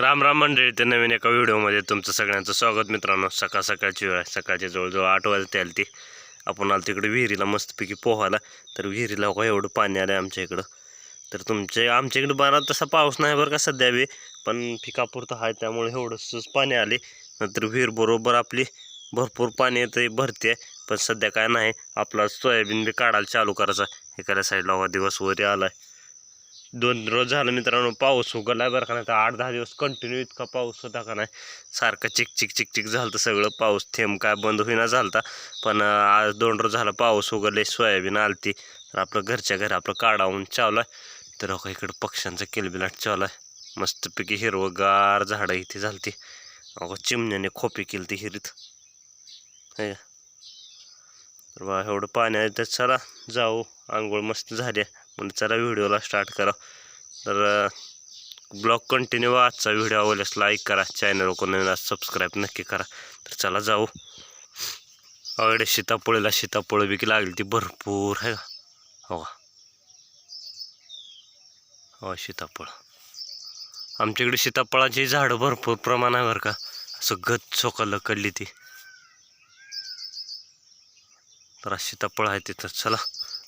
राम राम मंडळी ते नवीन एका व्हिडिओमध्ये तुमचं सगळ्यांचं स्वागत मित्रांनो. सकाळ सकाळची वेळ सकाळची जवळजवळ आठ वाजते आली ती आपण आलो तिकडे विहिरीला मस्तपैकी पोहायला. तर विहिरीला हो का एवढं पाणी आलं आहे आमच्या इकडं. तर तुमचे आमच्या इकडं बारा तसा पाऊस नाही बरं का सध्या बी. पण पिकापुरतं आहे त्यामुळे एवढंच पाणी आले नंतर विहीर बरोबर आपली भरपूर पाणी येतं भरते पण सध्या काय नाही आपला सोयाबीन बी काढायला चालू करायचा एखाद्या साईडला हो, दिवस वरी आला आहे दोन रोज झालं मित्रांनो पाऊस उघडलाय बरं का नाही. तर आठ दहा दिवस कंटिन्यू इतका पाऊस होता का नाही. सारखं चिक चिक चिक चिक झालं सगळं. पाऊस थेंब काय बंद होईना झालता. पण आज दोन रोज झालं पाऊस उघडले सोयाबीन आलती. तर आपलं घरच्या घरी आपलं काढावून चावलं तर अगं इकडं पक्ष्यांचं किलबिलाट आहे मस्तपैकी हिरवगार झाडं इथे झालती. अगं चिमण्याने खोपी केली ती हिरीत तर बा एवढं पाणी आहे तर चला जाऊ. आंघोळ मस्त झाली आहे. म्हणजे चला व्हिडिओला स्टार्ट करा. तर ब्लॉग कंटिन्यू आजचा व्हिडिओ आवडल्यास लाईक करा. चॅनल कोण नवीन सबस्क्राईब नक्की करा. तर चला जाऊ. अवडे सीतापोळीला सीतापोळी बिकी लागली ती भरपूर आहे का? हो का? हो सीताफळ. आमच्याकडे सीताफळाची झाडं भरपूर प्रमाण आहे बरं का. असं गच चोकाला कडली ती. तर सीताफळ आहे तिथं. चला.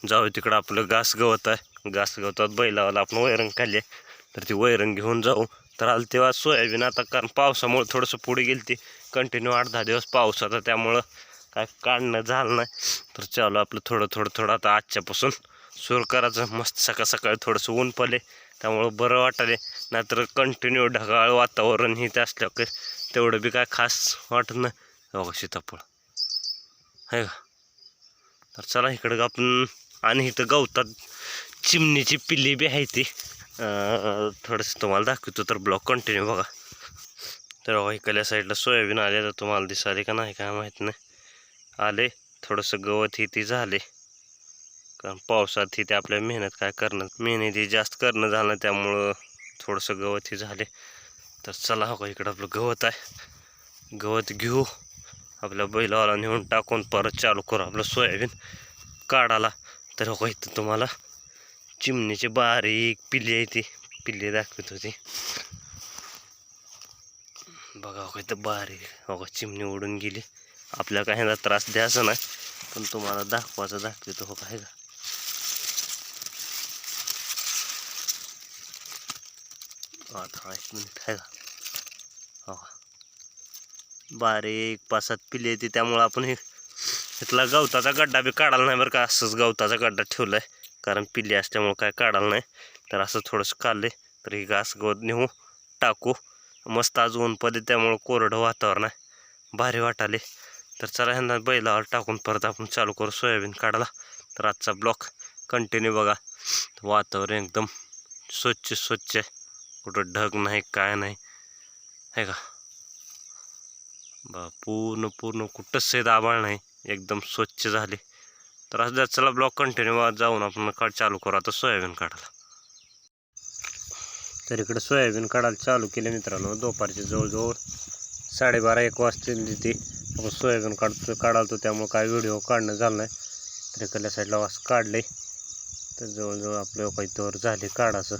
जाऊ तिकडं आपलं घास गवत आहे. घास गवतात बैलावाला आपण वैरण काढले तर ती वैरण घेऊन जाऊ. तर आलं तेव्हा सोयाबीन आता कारण पावसामुळे थोडंसं पुढे गेली ती कंटिन्यू आठ दहा दिवस पाऊस होता. त्यामुळं काय काढणं झालं नाही. तर चालू आपलं थोडं थोडं थोडं आता आजच्यापासून सुरू करायचं. मस्त सकाळ सकाळी थोडंसं ऊन पडले. त्यामुळं बरं वाटाले नाहीतर कंटिन्यू ढगाळ वातावरण हे ते असल्यावर तेवढं बी काय खास वाटत नाही. बघा सीताफळ. आहे का? तर चला इकडं आपण आणि इथं गवतात चिमणीची पिल्ली बी आहे ती. थोडंसं तुम्हाला दाखवतो तर ब्लॉक कंटिन्यू बघा. तर इकडल्या साईडला सोयाबीन आले तर तुम्हाला दिसाले का नाही काय माहीत नाही. आले थोडंसं गवत ही ती झाले. कारण पावसात ही ते आपल्या मेहनत काय करणं मेहनती जास्त करणं झालं त्यामुळं थोडंसं गवत ही झाले. तर चला हो का इकडं आपलं गवत आहे. गवत घेऊ. आपल्या बैलावाला नेऊन टाकून परत चालू करू आपलं सोयाबीन काढाला तर हो इथं तुम्हाला चिमणीची बारीक पिल्ली आहे ती. पिल्ली दाखवत होती. बघा हो इथं बारीक. हो चिमणी उडून गेली. आपल्याला काही ह्याला त्रास द्यायचा नाही पण तुम्हाला दाखवायचं दाखवतो हो काय का आता एक मिनिट आहे का हो. का बारीक पाच सात पिल्ले येते त्यामुळं आपण हे इथला गवताचा गड्डा बी काढायला नाही बरं का असंच गवताचा गड्डा ठेवला आहे कारण पिल्ली असल्यामुळं काय काढायला नाही. तर असं थोडंसं काढले तर हे घास गवत नेऊ टाकू. मस्त आज ऊन पडले त्यामुळं कोरडं वातावरण आहे. भारी वाटाले तर चला ह्यांना बैलावर टाकून परत आपण चालू करू सोयाबीन काढायला. तर आजचा ब्लॉक कंटिन्यू बघा. वातावरण एकदम स्वच्छ स्वच्छ आहे. कुठं ढग नाही काय नाही. आहे का? बा पूर्ण पूर्ण कुठंच दाबाळ आभाळ नाही. एकदम स्वच्छ झाले. तर असं द्या चला ब्लॉक कंटिन्यू जाऊन आपण काढ चालू करू. आता सोयाबीन काढायला. तर इकडे सोयाबीन काढायला चालू केले मित्रांनो. दुपारचे जवळजवळ साडेबारा एक वाजतील तिथे. आपण सोयाबीन काढतो काढालतो त्यामुळे काय व्हिडिओ काढणं झालं नाही. तर इकडल्या साईडला वास काढले तर जवळजवळ आपल्या काही तोर झाले काढायचं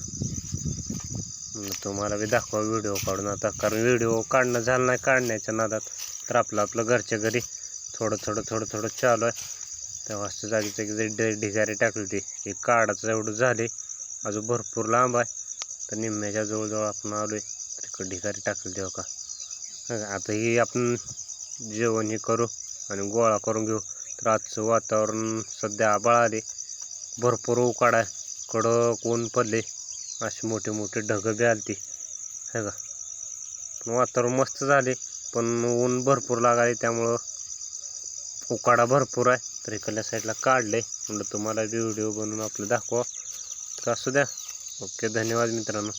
तुम्हाला बी दाखवा व्हिडिओ काढून आता. कारण व्हिडिओ काढणं झालं नाही काढण्याच्या नादात. तर आपलं आपलं घरच्या घरी थोडं थोडं थोडं थोडं चालू आहे. त्या वाजता जरी ढि ढिगारी टाकली ती हे काढाचं एवढं झाले. अजून भरपूर लांब आहे. तर निम्म्याच्या जवळजवळ आपण आलो आहे तर ढिगारी टाकली देऊ का आता ही आपण जेवण हे करू आणि गोळा करून घेऊ. तर आजचं वातावरण सध्या आबाळ आले. भरपूर उकाड आहे. कडक ऊन पडले. असे मोठे मोठे ढग बी आलती. हे का पण वातावरण मस्त झाले. पण ऊन भरपूर लागाले त्यामुळं उकाडा भरपूर आहे. तर इकडल्या साईडला काढले म्हणलं तुम्हाला व्हिडिओ बनवून आपलं दाखवा. तर असू द्या. ओके धन्यवाद मित्रांनो.